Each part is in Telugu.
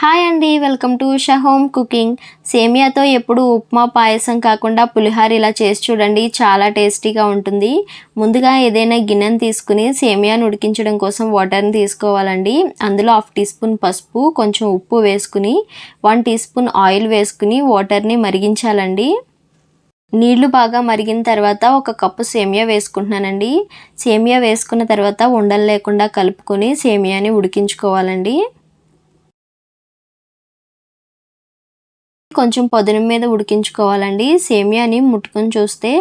హాయ్ అండి welcome to Usha home cooking. సేమియాతో ఎప్పుడు ఉప్మా పాయసం కాకుండా పులిహార ఇలా చేసి చూడండి చాలా టేస్టీగా ఉంటుంది. ముందుగా ఏదైనా గిన్నెను తీసుకుని సేమియాను ఉడికించడం కోసం వాటర్ని తీసుకోవాలండి. అందులో హాఫ్ టీ స్పూన్ పసుపు కొంచెం ఉప్పు వేసుకుని వన్ టీ స్పూన్ ఆయిల్ వేసుకుని వాటర్ని మరిగించాలండి. నీళ్ళు బాగా మరిగిన తర్వాత ఒక కప్పు సేమియా వేసుకుంటున్నానండి. సేమియా వేసుకున్న తర్వాత ఉండలు లేకుండా కలుపుకొని సేమియాని ఉడికించుకోవాలండి. కొంచెం పొదున మీద ఉడికించుకోవాలండి. సేమియాని ముట్టుకొని చూస్తే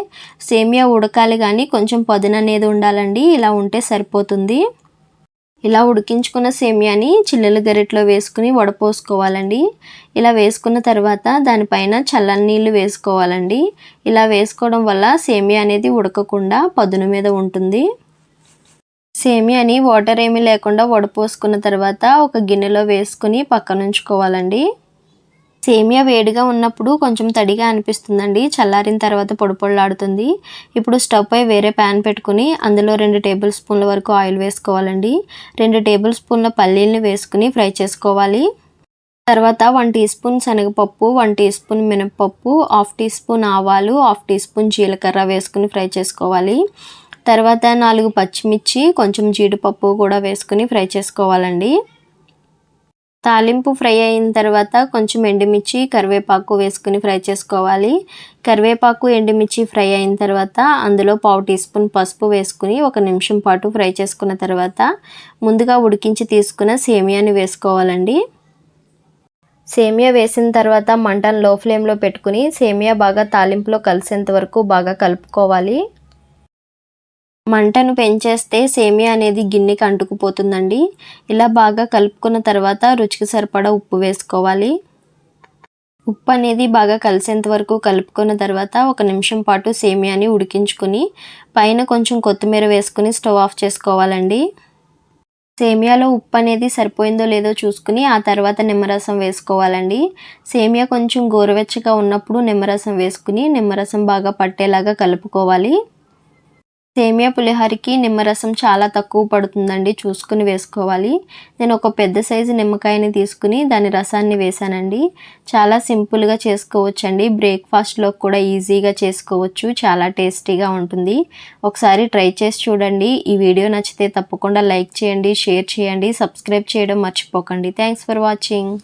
సేమియా ఉడకాలి కానీ కొంచెం పొదన అనేది ఉండాలండి. ఇలా ఉంటే సరిపోతుంది. ఇలా ఉడికించుకున్న సేమియాని చిల్లెల గరిట్లో వేసుకుని వడపోసుకోవాలండి. ఇలా వేసుకున్న తర్వాత దానిపైన చల్లని నీళ్ళు వేసుకోవాలండి. ఇలా వేసుకోవడం వల్ల సేమియా అనేది ఉడకకుండా పదును మీద ఉంటుంది. సేమియాని వాటర్ ఏమీ లేకుండా వడపోసుకున్న తర్వాత ఒక గిన్నెలో వేసుకుని పక్కనుంచుకోవాలండి. సేమియా వేడిగా ఉన్నప్పుడు కొంచెం తడిగా అనిపిస్తుందండి. చల్లారిన తర్వాత పొడిపొడిలాడుతుంది ఇప్పుడు స్టవ్ పై వేరే ప్యాన్ పెట్టుకుని అందులో రెండు టేబుల్ స్పూన్ల వరకు ఆయిల్ వేసుకోవాలండి. రెండు టేబుల్ స్పూన్ల పల్లీల్ని వేసుకుని ఫ్రై చేసుకోవాలి. తర్వాత వన్ టీ స్పూన్ శనగపప్పు వన్ టీ స్పూన్ మినపప్పు హాఫ్ టీ స్పూన్ ఆవాలు హాఫ్ టీ స్పూన్ జీలకర్ర వేసుకుని ఫ్రై చేసుకోవాలి. తర్వాత నాలుగు పచ్చిమిర్చి కొంచెం జీడిపప్పు కూడా వేసుకుని ఫ్రై చేసుకోవాలండి. తాలింపు ఫ్రై అయిన తర్వాత కొంచెం ఎండుమిర్చి కరివేపాకు వేసుకుని ఫ్రై చేసుకోవాలి. కరివేపాకు ఎండుమిర్చి ఫ్రై అయిన తర్వాత అందులో పావు టీ స్పూన్ పసుపు వేసుకుని ఒక నిమిషం పాటు ఫ్రై చేసుకున్న తర్వాత ముందుగా ఉడికించి తీసుకున్న సేమియాని వేసుకోవాలండి. సేమియా వేసిన తర్వాత మంటను లో ఫ్లేమ్లో పెట్టుకుని సేమియా బాగా తాలింపులో కలిసేంత వరకు బాగా కలుపుకోవాలి. మంటను పెంచేస్తే సేమియా అనేది గిన్నెకి అంటుకుపోతుందండి. ఇలా బాగా కలుపుకున్న తర్వాత రుచికి సరిపడా ఉప్పు వేసుకోవాలి. ఉప్పు అనేది బాగా కలిసేంత వరకు కలుపుకున్న తర్వాత ఒక నిమిషం పాటు సేమియాని ఉడికించుకుని పైన కొంచెం కొత్తిమీర వేసుకుని స్టవ్ ఆఫ్ చేసుకోవాలండి. సేమియాలో ఉప్పు అనేది సరిపోయిందో లేదో చూసుకుని ఆ తర్వాత నిమ్మరసం వేసుకోవాలండి. సేమియా కొంచెం గోరువెచ్చగా ఉన్నప్పుడు నిమ్మరసం వేసుకుని నిమ్మరసం బాగా పట్టేలాగా కలుపుకోవాలి. సేమియా పులిహోరకి నిమ్మరసం చాలా తక్కువ పడుతుందండి. చూసుకుని వేసుకోవాలి. నేను ఒక పెద్ద సైజు నిమ్మకాయని తీసుకుని దాని రసాన్ని వేసానండి చాలా సింపుల్గా చేసుకోవచ్చండి. బ్రేక్ఫాస్ట్లో కూడా ఈజీగా చేసుకోవచ్చు. చాలా టేస్టీగా ఉంటుంది. ఒకసారి ట్రై చేసి చూడండి. ఈ వీడియో నచ్చితే తప్పకుండా లైక్ చేయండి షేర్ చేయండి సబ్స్క్రైబ్ చేయడం మర్చిపోకండి. Thanks for watching.